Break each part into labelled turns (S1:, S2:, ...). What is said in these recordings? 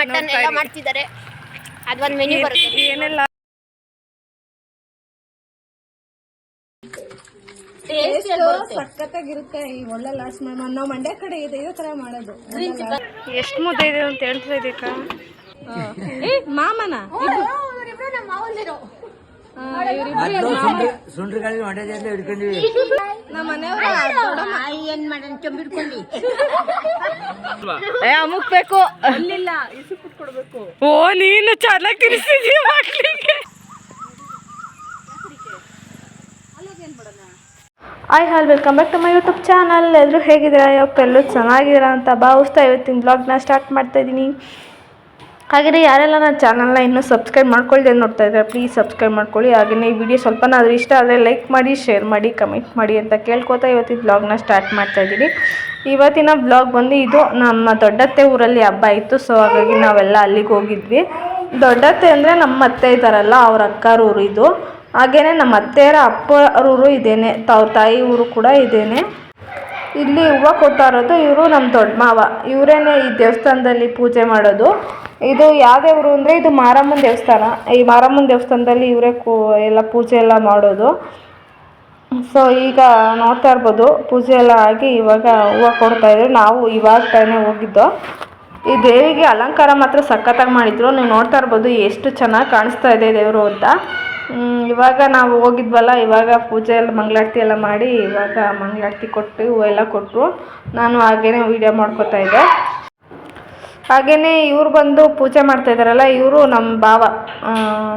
S1: Mutton ಎಲ್ಲ ಮಾಡ್ತಿದ್ದಾರೆ. ಅದೊಂದು ಮೆನ್ಯೂ ಬರುತ್ತೆ.
S2: ಏನೆಲ್ಲ
S3: ಸಖತ್ತಾಗಿರುತ್ತೆ ಈ ಒಳ್ಳೆ ಲಾಸ್ಟ್ ನಾವು ಮಂಡ್ಯ ಕಡೆ ಇದೆ ಇದೇ ತರ ಮಾಡೋದು.
S2: ಎಷ್ಟು ಮುದ್ದೆ ಇದೆ ಅಂತ ಹೇಳ್ತಾ ಇದೀಕ
S3: ಏ ಮಾಮನ?
S4: ಸುಂಡ್ರಗಾಳಿ ಮಂಡ್ಯದಿಂದ
S3: ಅಲ್ಲಿಲ್ಲ
S2: ಅಮುಕ್ಬೇಕು ಓ ನೀನು ಚೆನ್ನಾಗಿ ತಿನ್ನಿಸಿದೀಯ ಮಕ್ಕಳಿಗೆ hi all welcome back to my YouTube channel ಎಲ್ಲರೂ ಹೇಗಿದ್ದೀರಾ? ಯಪ್ಪ ಎಲ್ಲರೂ ಚೆನ್ನಾಗಿದ್ದೀರಾ ಅಂತ ಭಾವಿಸ್ತಾ ಇವತ್ತಿನ ಬ್ಲಾಗ್ನ ಸ್ಟಾರ್ಟ್ ಮಾಡ್ತಾ ಇದ್ದೀನಿ. ಹಾಗೆಯೇ ಯಾರೆಲ್ಲ ನನ್ನ ಚಾನಲ್ನ ಇನ್ನೂ ಸಬ್ಸ್ಕ್ರೈಬ್ ಮಾಡ್ಕೊಳ್ಳದೆ ನೋಡ್ತಾ ಇದ್ದಾರೆ ಪ್ಲೀಸ್ ಸಬ್ಸ್ಕ್ರೈಬ್ ಮಾಡ್ಕೊಳ್ಳಿ. ಹಾಗೆಯೇ ಈ ವಿಡಿಯೋ ಸ್ವಲ್ಪನಾದರೂ ಇಷ್ಟ ಆದರೆ ಲೈಕ್ ಮಾಡಿ ಶೇರ್ ಮಾಡಿ ಕಮೆಂಟ್ ಮಾಡಿ ಅಂತ ಕೇಳ್ಕೊತಾ ಇವತ್ತಿನ ಬ್ಲಾಗ್ನ ಸ್ಟಾರ್ಟ್ ಮಾಡ್ತಾ ಇದ್ದೀನಿ. ಇವತ್ತಿನ ಬ್ಲಾಗ್ ಬಂದು ಇದು ನಮ್ಮ ದೊಡ್ಡತ್ತೆ ಊರಲ್ಲಿ ಹಬ್ಬ ಇತ್ತು ಸೊ ಹಾಗಾಗಿ ನಾವೆಲ್ಲ ಅಲ್ಲಿಗೆ ಹೋಗಿದ್ವಿ. ದೊಡ್ಡತ್ತೆ ಅಂದರೆ ನಮ್ಮ ಅತ್ತೆ ಇದ್ದಾರಲ್ಲ, ಅವ್ರ ಅಕ್ಕರ ಊರು ಇದು. ಹಾಗೇ ನಮ್ಮ ಅತ್ತೆಯರ ಅಪ್ಪರೂರು ಇದೇನೆ, ತಾವ ತಾಯಿ ಊರು ಕೂಡ ಇದೇನೆ. ಇಲ್ಲಿ ಹೂವು ಕೊಡ್ತಾ ಇರೋದು ಇವರು ನಮ್ಮ ದೊಡ್ಡ ಮಾವ. ಇವರೇನೆ ಈ ದೇವಸ್ಥಾನದಲ್ಲಿ ಪೂಜೆ ಮಾಡೋದು. ಇದು ಯಾವುದೇ ಊರು ಅಂದರೆ ಇದು ಮಾರಮ್ಮನ ದೇವಸ್ಥಾನ. ಈ ಮಾರಮ್ಮನ ದೇವಸ್ಥಾನದಲ್ಲಿ ಇವರೇ ಕೂ ಎಲ್ಲ ಪೂಜೆ ಎಲ್ಲ ಮಾಡೋದು. ಸೊ ಈಗ ನೋಡ್ತಾ ಇರ್ಬೋದು, ಪೂಜೆ ಎಲ್ಲ ಆಗಿ ಇವಾಗ ಹೂವು ಕೊಡ್ತಾ ಇದ್ರು. ನಾವು ಇವಾಗ ತಾನೇ ಹೋಗಿದ್ದು. ಈ ದೇವಿಗೆ ಅಲಂಕಾರ ಮಾತ್ರ ಸಖತ್ತಾಗಿ ಮಾಡಿದ್ರು. ನೀವು ನೋಡ್ತಾ ಇರ್ಬೋದು ಎಷ್ಟು ಚೆನ್ನಾಗಿ ಕಾಣಿಸ್ತಾ ಇದೆ ದೇವರು ಅಂತ. ಇವಾಗ ನಾವು ಹೋಗಿದ್ವಲ್ಲ, ಇವಾಗ ಪೂಜೆ ಎಲ್ಲ, ಮಂಗಳಾರತಿ ಎಲ್ಲ ಮಾಡಿ ಇವಾಗ ಮಂಗಳಾರತಿ ಕೊಟ್ಟು, ಹೂವು ಎಲ್ಲ ಕೊಟ್ಟರು ನಾನು ಹಾಗೇನೆ ವೀಡಿಯೋ ಮಾಡ್ಕೋತಾ ಇದ್ದೆ. ಹಾಗೆಯೇ ಇವ್ರು ಬಂದು ಪೂಜೆ ಮಾಡ್ತಾ ಇದ್ದಾರಲ್ಲ, ಇವರು ನಮ್ಮ ಭಾವ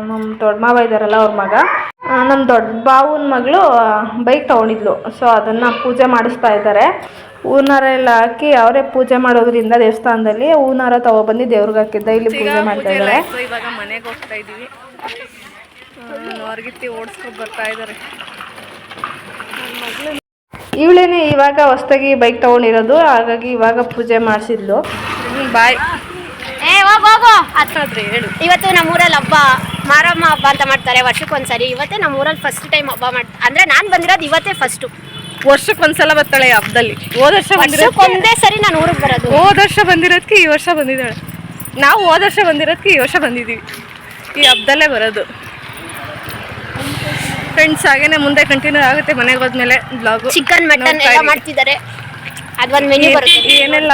S2: ನಮ್ಮ ದೊಡ್ಡ ಮಾವ ಇದ್ದಾರಲ್ಲ ಅವ್ರ ಮಗ. ನಮ್ಮ ದೊಡ್ಡ ಬಾವುನ ಮಗಳು ಬೈಕ್ ತೊಗೊಂಡಿದ್ಲು. ಸೊ ಅದನ್ನು ಪೂಜೆ ಮಾಡಿಸ್ತಾ ಇದ್ದಾರೆ. ಹೂನಾರ ಎಲ್ಲ ಹಾಕಿ ಅವರೇ ಪೂಜೆ ಮಾಡೋದ್ರಿಂದ ದೇವಸ್ಥಾನದಲ್ಲಿ ಹೂನಾರ ತಗೊಬಂದು ದೇವ್ರಿಗೆ ಹಾಕಿದ್ದ. ಇಲ್ಲಿ ಪೂಜೆ ಮಾಡ್ತಾ ಇದ್ದಾರೆ. ಇವಾಗ ಮನೆಗೆ ಹೋಗ್ತಾ ಇದ್ದೀವಿ. ಅವ್ರಿಗಿತ್ತಿ ಓಡಿಸ್ಕೊಂಡು ಬರ್ತಾ ಇದ್ದಾರೆ. ಇವಳೇನೆ ಇವಾಗ ಹೊಸ್ದಾಗಿ ಬೈಕ್ ತಗೊಂಡಿರೋದು. ಹಾಗಾಗಿ ಇವಾಗ ಪೂಜೆ ಮಾಡಿಸಿದ್ಲು. ಬಾಯ್.
S1: ಏ ಹೋಗ್ ಹೋಗು
S2: ಆದ್ರೆ ಹೇಳು.
S1: ಇವತ್ತು ನಮ್ಮೂರಲ್ಲಿ ಹಬ್ಬ. ಮಾರಮ್ಮ ಹಬ್ಬ ಅಂತ ಮಾಡ್ತಾರೆ ವರ್ಷಕ್ಕೊಂದ್ಸರಿ. ಇವತ್ತೇ ನಮ್ಮ ಊರಲ್ಲಿ ಫಸ್ಟ್ ಟೈಮ್ ಹಬ್ಬ ಮಾಡ್ ಅಂದ್ರೆ ನಾನು ಬಂದಿರೋದು ಇವತ್ತೇ ಫಸ್ಟು
S2: ವರ್ಷಕ್ಕೆ ಒಂದ್ಸಲ ಬರ್ತಾಳೆ ಈ ಹಬ್ಬದಲ್ಲಿ. ಹೋದ ವರ್ಷ
S1: ವರ್ಷಕ್ಕೊಂದೇ ಸರಿ ನಾನು ಊರಿಗೆ ಬರೋದು.
S2: ಹೋದ ವರ್ಷ ಬಂದಿರೋದಕ್ಕೆ ಈ ವರ್ಷ ಬಂದಿದ್ದಾಳೆ. ನಾವು ಹೋದ ವರ್ಷ ಬಂದಿರೋದಕ್ಕೆ ಈ ವರ್ಷ ಬಂದಿದ್ದೀವಿ. ಈ ಹಬ್ಬದಲ್ಲೇ ಬರೋದು. ಫ್ರೆಂಡ್ಸ್ ಹಾಗೇನೆ ಮುಂದೆ ಕಂಟಿನ್ಯೂ ಆಗುತ್ತೆ ಮನೆಗೆ ಹೋದ್ಮೇಲೆ ಬ್ಲಾಗು
S1: ಚಿಕನ್ ಮಟನ್ ಎಲ್ಲ ಮಾಡ್ತಿದ್ದಾರೆ. ಅದೊಂದು ಮೆನ್ಯೂ ಬರುತ್ತೆ.
S2: ಏನೆಲ್ಲ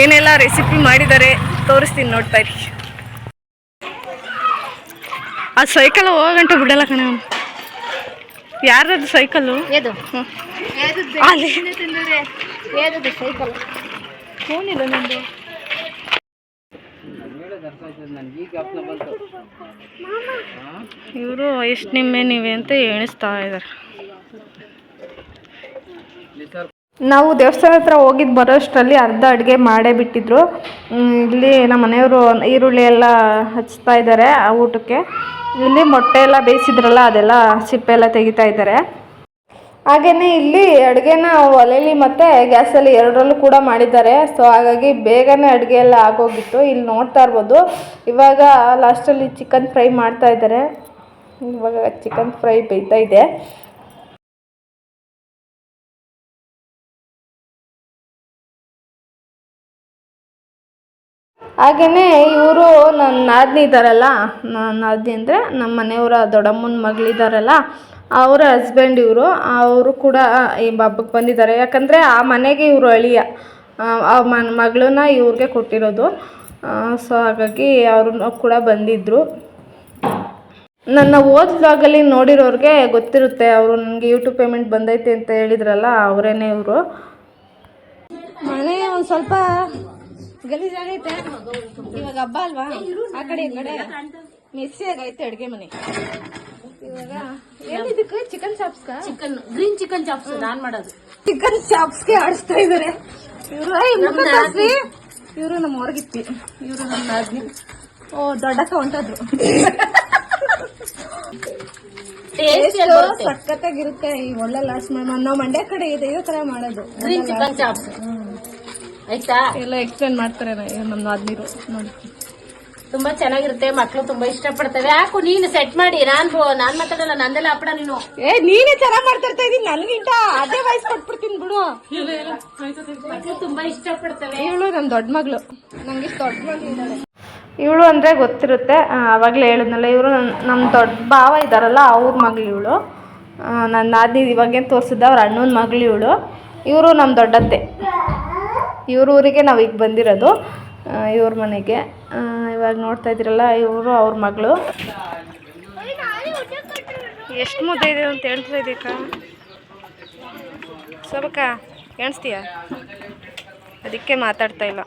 S2: ಏನೆಲ್ಲ ರೆಸಿಪಿ ಮಾಡಿದ್ದಾರೆ ತೋರಿಸ್ತೀನಿ ನೋಡ್ತಾ ಇರಿ. ಆ ಸೈಕಲ್ ಹೋಗಂಟ ಬಿಡಲ್ಲ ಕಣ ಯಾರದು ಸೈಕಲ್ಲು
S1: ಏದು
S2: ಅಲ್ಲಿ.
S1: ಏದು ಸೈಕಲ್
S2: ಫೋನಿಲ್ಲ ನಂದು. ಇವರು ಎಷ್ಟು ನಿಮ್ಮೆ ನೀವೇ ಅಂತ ಎಣಿಸ್ತಾ ಇದ್ದಾರೆ ನಾವು ದೇವಸ್ಥಾನ ಹತ್ರ ಹೋಗಿದ್ದು ಬರೋಷ್ಟರಲ್ಲಿ ಅರ್ಧ ಅಡುಗೆ ಮಾಡೇ ಬಿಟ್ಟಿದ್ರು. ಇಲ್ಲಿ ನಮ್ಮ ಮನೆಯವರು ಈರುಳ್ಳಿ ಎಲ್ಲ ಹಚ್ತಾ ಇದ್ದಾರೆ ಆ ಊಟಕ್ಕೆ. ಇಲ್ಲಿ ಮೊಟ್ಟೆ ಎಲ್ಲ ಬೇಯಿಸಿದ್ರಲ್ಲ, ಅದೆಲ್ಲ ಸಿಪ್ಪೆ ಎಲ್ಲ ತೆಗಿತಾ ಇದ್ದಾರೆ ಹಾಗೆಯೇ ಇಲ್ಲಿ ಅಡುಗೆನ ಒಲೆಯಲ್ಲಿ ಮತ್ತು ಗ್ಯಾಸಲ್ಲಿ ಎರಡರಲ್ಲೂ ಕೂಡ ಮಾಡಿದ್ದಾರೆ. ಸೊ ಹಾಗಾಗಿ ಬೇಗನೆ ಅಡುಗೆ ಎಲ್ಲ ಆಗೋಗಿತ್ತು. ಇಲ್ಲಿ ನೋಡ್ತಾ ಇರ್ಬೋದು. ಇವಾಗ ಲಾಸ್ಟಲ್ಲಿ ಚಿಕನ್ ಫ್ರೈ ಮಾಡ್ತಾ ಇದ್ದಾರೆ ಇವಾಗ ಚಿಕನ್ ಫ್ರೈ ಬೇಯ್ತಾ ಇದೆ. ಹಾಗೆಯೇ ಇವರು ನನ್ನ ನಾದಿನಿ ಇದ್ದಾರಲ್ಲ ನಾದಿನಿ ಅಂದರೆ ನಮ್ಮ ಮನೆಯವರ ದೊಡ್ಡಮ್ಮನ ಮಗಳಿದ್ದಾರಲ್ಲ ಅವರ ಹಸ್ಬೆಂಡ್ ಇವರು. ಅವರು ಕೂಡ ಈ ಹಬ್ಬಕ್ಕೆ ಬಂದಿದ್ದಾರೆ. ಯಾಕಂದರೆ ಆ ಮನೆಗೆ ಇವರು ಅಳಿಯ. ಆ, ಮಗಳನ್ನ ಇವ್ರಿಗೆ ಕೊಟ್ಟಿರೋದು. ಸೊ ಹಾಗಾಗಿ ಅವರು ಕೂಡ ಬಂದಿದ್ದರು ನನ್ನ ಓದ್ ನೋಡಿರೋರಿಗೆ ಗೊತ್ತಿರುತ್ತೆ. ಅವರು ನನಗೆ ಯೂಟ್ಯೂಬ್ ಪೇಮೆಂಟ್ ಬಂದೈತೆ ಅಂತ ಹೇಳಿದ್ರಲ್ಲ ಅವರೇನೆ ಇವರು.
S3: ಮನೆ ಒಂದು ಸ್ವಲ್ಪ ಗಲೀಜಾಗೈತೆ ಇವಾಗ ಹಬ್ಬ ಅಲ್ವಾ? ಆ ಕಡೆ ಈ ಕಡೆ. ಮೆಸ್ಸಿ ಆಗೈತೆ ಅಡ್ಗೆ ಮನೆ. ಇವಾಗ ಏನಿದಕ್ಕೆ? ಚಿಕನ್ ಚಾಪ್ಸ್ಕ
S5: ಚಿಕನ್ ಗ್ರೀನ್ ಚಿಕನ್ ಚಾಪ್ಸ್ ನಾನ್ ಮಾಡೋದು.
S3: ಚಿಕನ್ ಚಾಪ್ಸ್ಗೆ ಆಡಿಸ್ತಾ ಇದಾರೆ. ಇವರು ಇವರು ನಮ್ಮ ಹೊರಗಿತ್ತಿ ಇವರು ನಮ್ಮ ನಾದ್ನಿ. ಓ ದೊಡ್ಡ ಹೊಂಟದ್ರು
S5: ಟೇಸ್ಟ್
S3: ಸಖತ್ತಾಗಿರುತ್ತೆ ಈ ಒಳ್ಳೆ ಲಾಸ್ಟ್ ನಾವು ಮಂಡ್ಯ ಕಡೆ ಇದೆ ಇದೇ ತರ ಮಾಡೋದು
S5: ಗ್ರೀನ್ ಚಿಕನ್ ಚಾಪ್ಸ್ ಆಯ್ತಾ?
S3: ಎಲ್ಲ ಎಕ್ಸ್ಪ್ಲೇನ್ ಮಾಡ್ತಾರೆ ನಮ್ಮ ನಾದ್ನೀರು ನೋಡಿ.
S5: ತುಂಬಾ ಚೆನ್ನಾಗಿರುತ್ತೆ ಮಕ್ಳು ತುಂಬಾ ಇಷ್ಟಪಡ್ತವೆ. ಯಾಕು ನೀನು ಸೆಟ್ ಮಾಡಿ. ನಾನ್ ನಾನ್ ಮಾತಾಡಲ್ಲ ನಂದೆಲ್ಲ ಹಪ್ಪಡ ನೀನು.
S3: ಏ ನೀನೇ ಚೆನ್ನಾಗ್ ಮಾಡ್ತಿರ್ತಾ ಇದೀನಿ. ನನ್ಗಿಂತ ಅದೇ ವಯಸ್ಸು ಕೊಟ್ಬಿಡ್ತೀನಿ ಬಿಡು.
S5: ಮಕ್ಳು ತುಂಬಾ ಇಷ್ಟಪಡ್ತವೆ.
S3: ಇವಳು ನನ್ ದೊಡ್ಡ ಮಗಳು. ನಂಗೆ ದೊಡ್ಡ ಮಗಳು ಇದ್ದಾಳೆ.
S2: ಇವಳು ಅಂದರೆ ಗೊತ್ತಿರುತ್ತೆ ಆವಾಗಲೇ ಹೇಳಿದ್ನಲ್ಲ ಇವರು ನಮ್ಮ ದೊಡ್ಡ ಭಾವ ಇದ್ದಾರಲ್ಲ ಅವ್ರ ಮಗಳು ಇವಳು. ನನ್ನ ನಾದಿನಿ ಇವಾಗೇನು ತೋರಿಸಿದ್ದೆ ಅವ್ರ ಅಣ್ಣನ ಮಗಳು ಇವಳು. ಇವರು ನಮ್ಮ ದೊಡ್ಡತ್ತೆ. ಇವ್ರ ಊರಿಗೆ ನಾವು ಈಗ ಬಂದಿರೋದು ಇವ್ರ ಮನೆಗೆ. ಇವಾಗ ನೋಡ್ತಾ ಇದ್ದೀರಲ್ಲ ಇವರು ಅವ್ರ ಮಗಳು. ಎಷ್ಟು ಮುದ್ದೆ ಇದೆ ಅಂತ ಹೇಳ್ತಾ ಇದೀಕ ಸ್ವಲ್ಪ ಕಾಣಿಸ್ತೀಯ ಅದಕ್ಕೆ ಮಾತಾಡ್ತಾ ಇಲ್ಲ.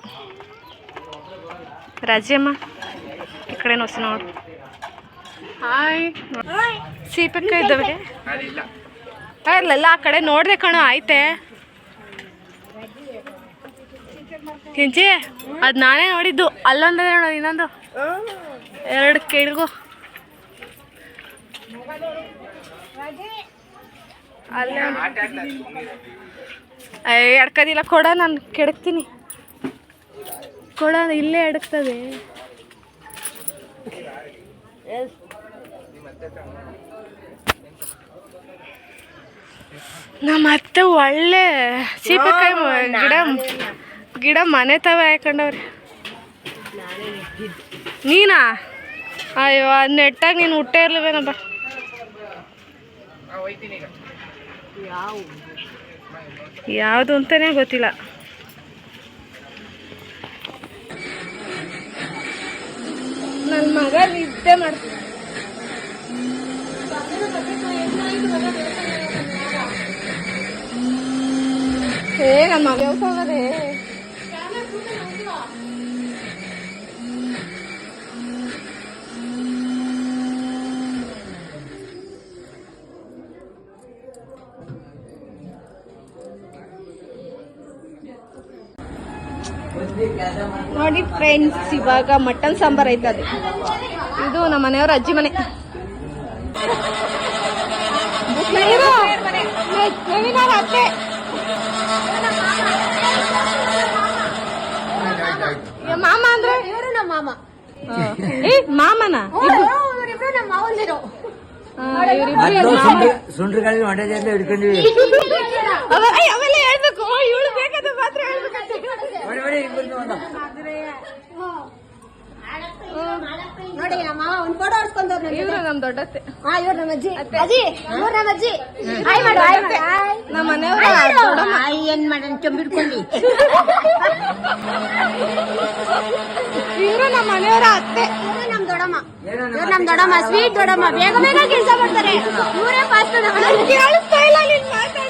S2: ರಾಜ್ಯಮ್ಮ ಈ ಕಡೆ ನೋಸಿ ನೋಡು. ಹಾಯ್ ಸೀಪಕ್ಕ ಇದ್ದವ್ರಿಗೆ ಇಲ್ಲ ಆ ಕಡೆ ನೋಡ್ದೆ ಕಣೋ ಆಯ್ತೆ? ಕೆಂಚಿ ಅದು ನಾನೇ ನೋಡಿದ್ದು. ಅಲ್ಲೊಂದೇ ನೋಡೋದು ಇನ್ನೊಂದು. ಎರಡು ಕೆಳಗು. ಅಲ್ಲೇ ಎಡ್ಕದಿಲ್ಲ, ಕೊಡ, ನಾನು ಕೆಡಕ್ತೀನಿ. ಕೊಡ, ಇಲ್ಲೇ ಎಡಕ್ತದೆ. ನಮ್ಮ ಅತ್ತೆ ಒಳ್ಳೆ ಸೀಬೆಕಾಯಿ ಮ- ಗಿಡ ಗಿಡ ಮನೆ ತವ ಹಾಕೊಂಡವ್ರಿ ನೀನಾ? ಅಯ್ಯೋ, ಅದು ನೆಟ್ಟಾಗ ನೀನು ಹುಟ್ಟೇ ಇರ್ಲಿವೇನಪ್ಪ ಯಾವುದು ಅಂತಾನೆ ಗೊತ್ತಿಲ್ಲ.
S3: ನನ್ನ ಮಗ ನಿದ್ದೆ ಮಾಡ್ತೀನಿ ಏ ನಮ್ಮ ಮಗ ಹೋಗದೆ ನೋಡಿ ಫ್ರೆಂಡ್ಸ್ ಇವಾಗ ಮಟನ್ ಸಾಂಬಾರ್ ಐತದೆ ಇದು ನಮ್ಮ ಮನೆಯವ್ರ ಅಜ್ಜಿ ಮನೆ. ಅತ್ತೆ ಮಾಮ ಅಂದ್ರೆ?
S1: ಇವರು ನಮ್ಮ ಮಾಮ?
S3: ಏ ಮಾಮನ
S1: ಇವರಿಬ್ರು ನಮ್ಮ ಮಾವಂದಿರು
S4: ಸುಂಡ್ರಗಳಲ್ಲಿ
S3: ಅವೆಲ್ಲ ಹೇಳ್ಬೇಕು. ಇವಳು ಬೇಕಾದ್ರೆ ಮಾತ್ರ.
S1: ನೋಡಿ. ನಮ್ಮ ಮಾವ ಒಂದ್ ಫೋಟೋ ಹೊಡ್ಸ್ಕೊಂಡವ್ರು
S3: ಇವ್ರು ನಮ್ ದೊಡ್ಡತ್ತೆ.
S1: ಹಾ ಇವ್ರು ನಮ್ಮ ಅಜ್ಜಿ. ಅಜ್ಜಿ ಇವ್ರು ನಮ್ಮ ಅಜ್ಜಿ. ಹಾಯ್ ಮಾಡು ಹಾಯ್ ಮಾಡು.
S3: ನಮ್ಮ ಮನೆಯವ್ರ ದೊಡ್ಡಮ್ಮ.
S1: ಏನ್ ಮಾಡೋಣ ಚಂಬಿಡ್ಕೊಂಡಿ
S3: ಇವ್ರು ನಮ್ಮ ಮನೆಯವರ ಅತ್ತೆ.
S1: ಇವ್ರು ನಮ್ ದೊಡ್ಡಮ್ಮ. ಇವ್ರು ನಮ್ ದೊಡ್ಡಮ್ಮ ಸ್ವೀಟ್ ದೊಡ್ಡಮ್ಮ. ಬೇಗ ಬೇಗ ಕೆಲಸ ಮಾಡ್ತಾರೆ. ಇವರೇ ಫಾಸ್ಟ್
S3: ಕೇಳಿಸ್ತಾ ಇಲ್ಲ ನೀನ್ ಮಾತಾಡೋದು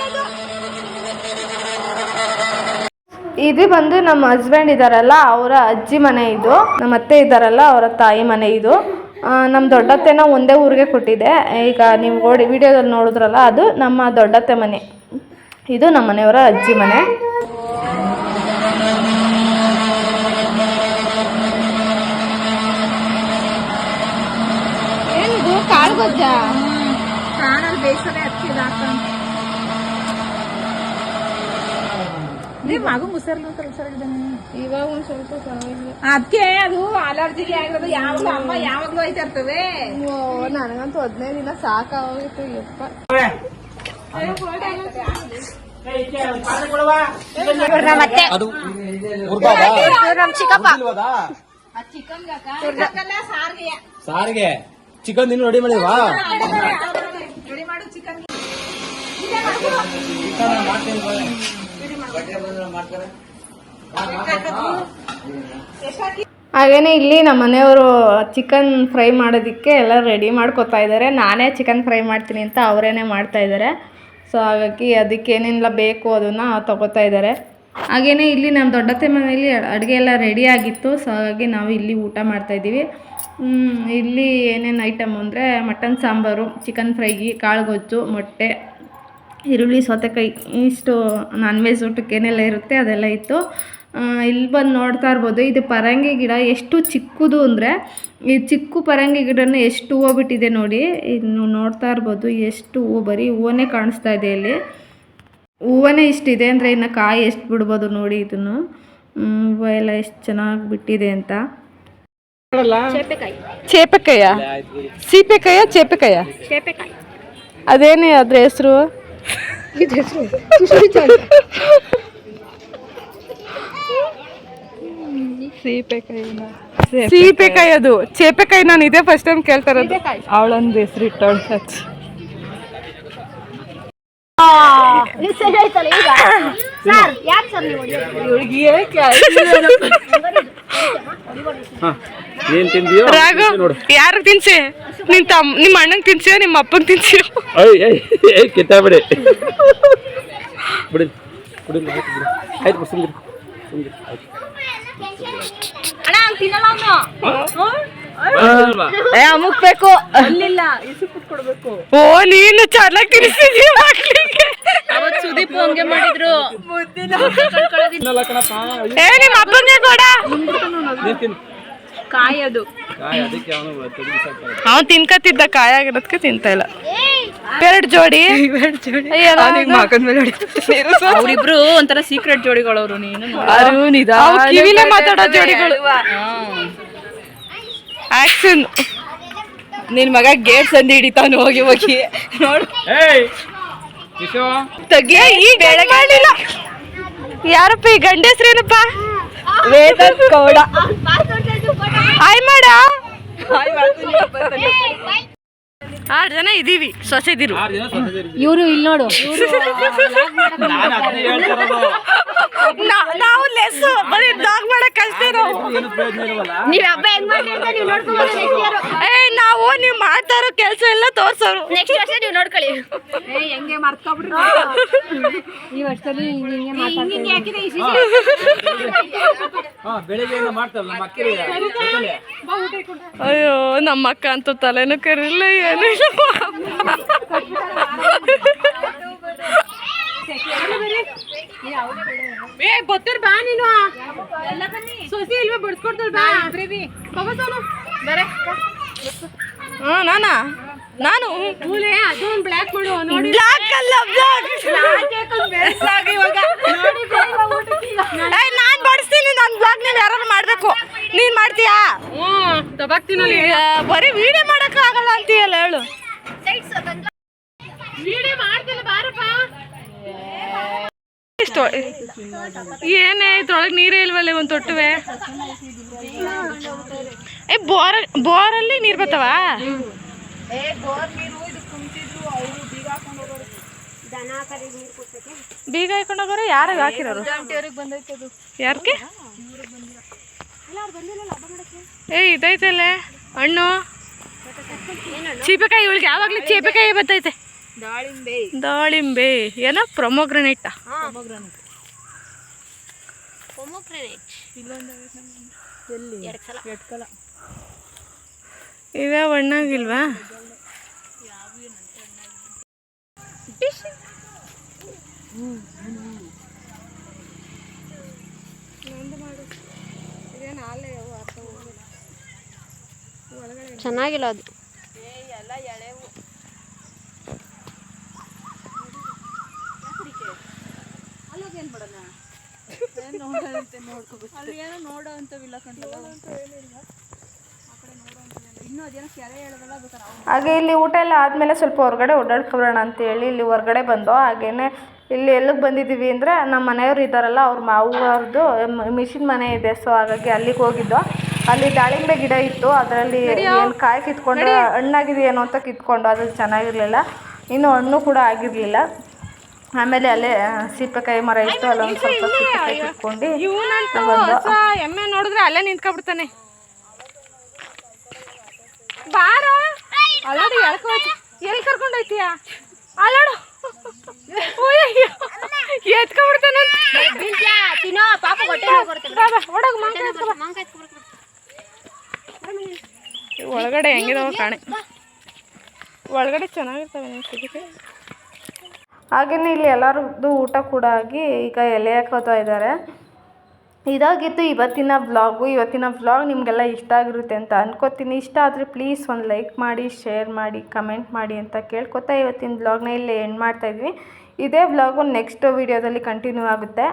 S2: ಇದು ಬಂದು ನಮ್ಮ ಹಸ್ಬೆಂಡ್ ಇದಾರಲ್ಲ ಅವರ ಅಜ್ಜಿ ಮನೆ ಇದು. ನಮ್ಮ ಅತ್ತೆ ಇದ್ದಾರಲ್ಲ ಅವರ ತಾಯಿ ಮನೆ ಇದು. ನಮ್ಮ ದೊಡ್ಡತ್ತೆನ ಒಂದೇ ಊರಿಗೆ ಕೊಟ್ಟಿದೆ. ಈಗ ನೀವು ಓಡಿ ವಿಡಿಯೋದಲ್ಲಿ ನೋಡಿದ್ರಲ್ಲ ಅದು ನಮ್ಮ ದೊಡ್ಡತ್ತೆ ಮನೆ. ಇದು ನಮ್ಮ ಮನೆಯವರ ಅಜ್ಜಿ ಮನೆ.
S3: ಕಾಳು ಗೊಜ್ಜ?
S1: ಕಾಣಲ್ಲಿ ಬೇಯಿಸೋದೇ ಹಚ್ಚಿದ
S3: ಮಗು ಮುಸರ್ಲು ಇವಾಗ ಒಂದ್ ಸ್ವಲ್ಪ ಪರವಾಗಿಲ್ಲ. ಅದಕ್ಕೆ ಅದು ಅಲರ್ಜಿಗೆ ಆಗಿರೋದು ಯಾವಾಗ್ಲೂ ಅಮ್ಮ ಯಾವಾಗ್ಲೂ ಐತಾ ಇರ್ತವೆ. ನನಗಂತೂ ಹದಿನೈದು ದಿನ ಸಾಕಾಗೋಗಿತ್ತು ಯಪ್ಪ.
S1: ಸಾರಿಗೆ ಚಿಕನ್ ಇನ್ನು ರೆಡಿ ನಮ್ಮ ಚಿಕ್ಕಪ್ಪ.
S6: ಸಾರಿಗೆ. ಚಿಕನ್
S2: ಹಾಗೆಯೇ ಇಲ್ಲಿ ನಮ್ಮ ಮನೆಯವರು ಚಿಕನ್ ಫ್ರೈ ಮಾಡೋದಕ್ಕೆ ಎಲ್ಲ ರೆಡಿ ಮಾಡ್ಕೊತಾ ಇದ್ದಾರೆ. ನಾನೇ ಚಿಕನ್ ಫ್ರೈ ಮಾಡ್ತೀನಿ ಅಂತ ಅವರೇನೆ ಮಾಡ್ತಾ ಇದ್ದಾರೆ. ಸೊ ಹಾಗಾಗಿ ಅದಕ್ಕೆ ಏನೆಲ್ಲ ಬೇಕು ಅದನ್ನು ತಗೋತಾ ಇದ್ದಾರೆ. ಹಾಗೆಯೇ ಇಲ್ಲಿ ನಮ್ಮ ದೊಡ್ಡತ್ತೆ ಮನೆಯಲ್ಲಿ ಅಡುಗೆ ಎಲ್ಲ ರೆಡಿ ಆಗಿತ್ತು. ಸೊ ಹಾಗಾಗಿ ನಾವು ಇಲ್ಲಿ ಊಟ ಮಾಡ್ತಾ ಇದ್ದೀವಿ. ಇಲ್ಲಿ ಏನೇನು ಐಟಮ್ ಅಂದರೆ ಮಟನ್ ಸಾಂಬಾರು ಚಿಕನ್ ಫ್ರೈಗಿ ಕಾಳು ಗೊಜ್ಜು ಮೊಟ್ಟೆ ಈರುಳ್ಳಿ ಸೌತೆಕಾಯಿ ಇಷ್ಟು ನಾನ್ ವೆಜ್ ಊಟಕ್ಕೆ ಏನೆಲ್ಲ ಇರುತ್ತೆ ಅದೆಲ್ಲ ಇತ್ತು. ಇಲ್ಲಿ ಬಂದು ನೋಡ್ತಾ ಇರ್ಬೋದು ಇದು ಪರಂಗಿ ಗಿಡ ಎಷ್ಟು ಚಿಕ್ಕದು ಅಂದರೆ ಈ ಚಿಕ್ಕ ಪರಂಗಿ ಗಿಡನ ಎಷ್ಟು ಹೂವು ಬಿಟ್ಟಿದೆ ನೋಡಿ ಇನ್ನು ನೋಡ್ತಾ ಇರ್ಬೋದು ಎಷ್ಟು ಹೂವು ಬರೀ ಹೂವನೇ ಕಾಣಿಸ್ತಾ ಇದೆ ಇಲ್ಲಿ. ಹೂವನೇ ಇಷ್ಟಿದೆ ಅಂದರೆ ಇನ್ನು ಕಾಯಿ ಎಷ್ಟು ಬಿಡ್ಬೋದು ನೋಡಿ ಇದನ್ನು. ಹೂವು ಎಲ್ಲ ಎಷ್ಟು ಚೆನ್ನಾಗಿ ಬಿಟ್ಟಿದೆ ಅಂತ.
S1: ಚೇಪೆಕಾಯಿ.
S2: ಚೇಪೆಕಾಯ ಸೀಪೆಕಾಯ ಚೇಪೆಕಾಯ?
S1: ಚೇಪೆಕಾಯಿ.
S2: ಅದೇನೇ ಅದ್ರ ಹೆಸರು? ಸೀಪೆಕಾಯಿ ಅದು ಚೇಪೆಕಾಯಿ ನಾನು ಇದೇ ಫಸ್ಟ್ ಟೈಮ್ ಕೇಳ್ತಾ ಇರೋದು. ಅವಳೊಂದು ಹೆಸರು ಇಟ್ಟವಳು
S6: ಸಚ್.
S2: ಯಾರು ತಿನ್ಸಿ? ನಿನ್ ತಮ್ಮ ನಿಮ್ಮ ಅಣ್ಣಂಗೆ ತಿನ್ಸಿಯೋ ನಿಮ್ಮ ಅಪ್ಪಂಗೆ ತಿನ್ಸಿಯೋ?
S6: ಏಯ್ ಕಿತ್ತಾಬಿಡಿ. ಬಿಡಿ ಬಿಡಿ ಆಯ್ತು ಬಿಡಿ.
S1: ಅವನು?
S2: ಅಮುಕ್ಬೇಕು ಓ ನೀನು ಚೆನ್ನಾಗಿ ತಿನ್ಸಿದೀಯ ಮಕ್ಳಿಗೆ?
S5: ಸುದೀಪ್ ಹಂಗೆ ಮಾಡಿದ್ರು.
S2: ಏ ನಿಮ್ಮ ಅಪ್ಪಂಗೆ ಕೊಡ.
S6: ನೀನ್ ತಿನ್ನು.
S5: ಕಾಯಿ ಅದು
S6: ಕಾಯಿ ಅದಕ್ಕೆ ಅವನು ತೆಗೆದು
S2: ಅವ್ನು ತಿನ್ಕತ್ತಿದ್ದ ಕಾಯಾಗಿರೋದಕ್ಕೆ ತಿಂತಾ ಇಲ್ಲ. ಎರಡು ಜೋಡಿ.
S5: ಅವ್ರಿಬ್ರು ಒಂಥರ ಸೀಕ್ರೆಟ್ ಜೋಡಿಗಳವರು ನೀನು
S2: ಅವು ಕಿವಿಲೇ ಮಾತಾಡೋ ಜೋಡಿಗಳು. ಆಕ್ಷನ್ ನಿನ್ ಮಗ ಗೇಟ್ ಸಂದಿ ಹಿಡಿತಾನು ಹೋಗಿ ಹೋಗಿ. ನೋಡು. ತಗ್ಲೇ ಈ ಮಾಡಿಲ್ಲ ಯಾರಪ್ಪ ಈ ಗಂಡ. ವೇದ ಕೌಡ ಗೌಡ ಹಾಯ್ ಮಾಡ ಆರು ಜನ ಇದೀವಿ ಸೊಸೆದಿರು
S6: ಇವರು ಸೊಸೆದಿರು.
S5: ಇವ್ರು ಇಲ್ಲಿ ನೋಡು.
S6: ನಾನು ಅದನ್ನೇ ಹೇಳ್ತಾ
S2: ನಾವು ಲೆಸ್ ಬರೀ ಡಾಗ್ ಕಲ್ತೇ ನಾವು
S1: ನೀವು ಹಬ್ಬ ಹೆಂಗ್ ಮಾಡ್ರಿ ಅಂತ ನೀವು
S2: ಏ ನಾವು ನೀವು ಮಾಡ್ತಾ ಇರೋ ಕೆಲಸ ಎಲ್ಲ ತೋರ್ಸೋರು.
S1: ನೆಕ್ಸ್ಟ್ ವರ್ಷ ನೀವು ನೋಡ್ಕೊಳ್ಳಿ.
S6: ಹಾ. ನಮ್ಮ ಅಕ್ಕರಿಗೆ.
S2: ಅಯ್ಯೋ ನಮ್ಮ ಅಕ್ಕ ಅಂತೂ ತಲೆನೂ ಕರಿಲ್ಲ ಏನಿಲ್ಲ.
S5: ಏ ಬತ್ತರ್ ಬಾ ನೀನು. ಸೊಸಿ ಇಲ್ವೇ ಬಡ್ಸ್ಕೊಡ್ತಾಳ ಬಾ. ಬರೇ.
S2: ಹಾ ನಾನಾ? ನಾನು?
S5: ಮೂಲೆ ಅದು ಒಂದು ಬ್ಲ್ಯಾಕ್ ಮಾಡು ನೋಡಿ.
S2: ಬ್ಲಾಕ್ ಅಲ್ಲ ಬ್ಲಾಕ್ ನಾನು ಬಡಿಸ್ತೀನಿ ನನ್ನ ಬ್ಲಾಗ್ ನೀನ್ ಯಾರು ಮಾಡ್ಬೇಕು. ನೀನ್ ಮಾಡ್ತೀಯಾ?
S5: ಹ್ಞೂ
S2: ಬರೀ ವಿಡಿಯೋ ಮಾಡಕ್ ಆಗಲ್ಲ ಅಂತೀಯಲ್ಲ ಹೇಳು.
S5: ವಿಡಿಯೋ ಮಾಡ್ತಿಲ್ಲ ಬಾರಪ್ಪ.
S2: ಇಷ್ಟು ಏನೇ ಇದ್ರೊಳಗೆ ನೀರೇ ಇಲ್ವಲ್ಲೇ ಒಂದು ತೊಟ್ಟುವೆ? ಏ, ಬೋರ್ ಬೋರಲ್ಲಿ ನೀರು ಬರ್ತಾವ ಬೀಗ ಹಾಕೊಂಡು ಹೋಗೋರು ಯಾರು ಹಾಕಿರೋರು? ಯಾರಕ್ಕೆ ಏ, ಇದೈತಲ್ಲೇ, ಹಣ್ಣು. ಚೀಪೆಕಾಯಿ ಇವಳಿಗೆ ಯಾವಾಗಲೂ ಚೀಪೆಕಾಯಿ ಬರ್ತೈತೆ. ದಾಳಿಂಬೆ. ದಾಳಿಂಬೆ. ಏನೋ ಪ್ರೊಮೋಗ್ರನೇಟ್ ಇವೇ ಹಣ್ಣಾಗಿಲ್ವಾ?
S1: ಚೆನ್ನಾಗಿಲ್ಲ ಅದು.
S2: ಹಾಗೆ ಇಲ್ಲಿ ಊಟ ಎಲ್ಲ ಆದಮೇಲೆ ಸ್ವಲ್ಪ ಹೊರಗಡೆ ಓಡಾಡ್ಕೊಬರೋಣ ಅಂತೇಳಿ ಇಲ್ಲಿ ಹೊರಗಡೆ ಬಂದೋ ಹಾಗೇನೆ ಇಲ್ಲಿ ಎಲ್ಲಿಗೆ ಬಂದಿದ್ದೀವಿ ಅಂದರೆ ನಮ್ಮ ಮನೆಯವ್ರು ಇದ್ದಾರಲ್ಲ ಅವ್ರ ಮಾವ್ರದ್ದು ಮಿಷಿನ್ ಮನೆ ಇದೆ. ಸೊ ಹಾಗಾಗಿ ಅಲ್ಲಿಗೆ ಹೋಗಿದ್ದೋ. ಅಲ್ಲಿ ದಾಳಿಂಬೆ ಗಿಡ ಇತ್ತು ಅದರಲ್ಲಿ ಏನು ಕಾಯಿ ಕಿತ್ಕೊಂಡು ಹಣ್ಣಾಗಿದೆಯೇನೋ ಅಂತ ಕಿತ್ಕೊಂಡು ಅದು ಚೆನ್ನಾಗಿರಲಿಲ್ಲ. ಇನ್ನು ಹಣ್ಣು ಕೂಡ ಆಗಿರಲಿಲ್ಲ. ಆಮೇಲೆ ಅಲ್ಲೇ ಕೈ ಮರ ಇತ್ತು ಅಲ್ಲೊಂದು ಸ್ವಲ್ಪ ಸೀಬೆಕಾಯಿ ಕಿತ್ಕೊಂಡು
S5: ಎಮ್ಮೆ ನೋಡಿದ್ರೆ ಅಲ್ಲೇ ನಿಂತ್ಕೊಬಿಡ್ತಾನೆ. ಬಾರ. ಅಲ್ಲಾಡು ಎಳ್ಕೊ ಎಲ್ಲಿ ಕರ್ಕೊಂಡು ಅಲ್ಲಾಡು. ಎತ್ಕೊಬಿಡ್ತಾನೆ
S1: ತಿನ್ನೋ ಪಾಪ.
S2: ಒಳಗಡೆ ಹೆಂಗಿದಾವ ಕಾಣೆ. ಒಳಗಡೆ ಚೆನ್ನಾಗಿರ್ತವೆ ಸೀಬೆಕಾಯಿ ಹಾಗೆಯೇ ಇಲ್ಲಿ ಎಲ್ಲರದ್ದು ಊಟ ಕೂಡ ಆಗಿ ಈಗ ಎಲೆ ಹಾಕೋತಾ ಇದ್ದಾರೆ. ಇದಾಗಿತ್ತು ಇವತ್ತಿನ ವ್ಲಾಗು ಇವತ್ತಿನ ವ್ಲಾಗ್ ನಿಮಗೆಲ್ಲ ಇಷ್ಟ ಆಗಿರುತ್ತೆ ಅಂತ ಅನ್ಕೋತೀನಿ. ಇಷ್ಟ ಆದರೆ ಪ್ಲೀಸ್ ಒಂದು ಲೈಕ್ ಮಾಡಿ ಶೇರ್ ಮಾಡಿ ಕಮೆಂಟ್ ಮಾಡಿ ಅಂತ ಕೇಳ್ಕೊತಾ ಇವತ್ತಿನ ವ್ಲಾಗ್ನ ಇಲ್ಲಿ ಎಂಡ್ ಮಾಡ್ತಾಯಿದ್ವಿ ಇದೇ ವ್ಲಾಗು ನೆಕ್ಸ್ಟ್ ವೀಡಿಯೋದಲ್ಲಿ ಕಂಟಿನ್ಯೂ ಆಗುತ್ತೆ.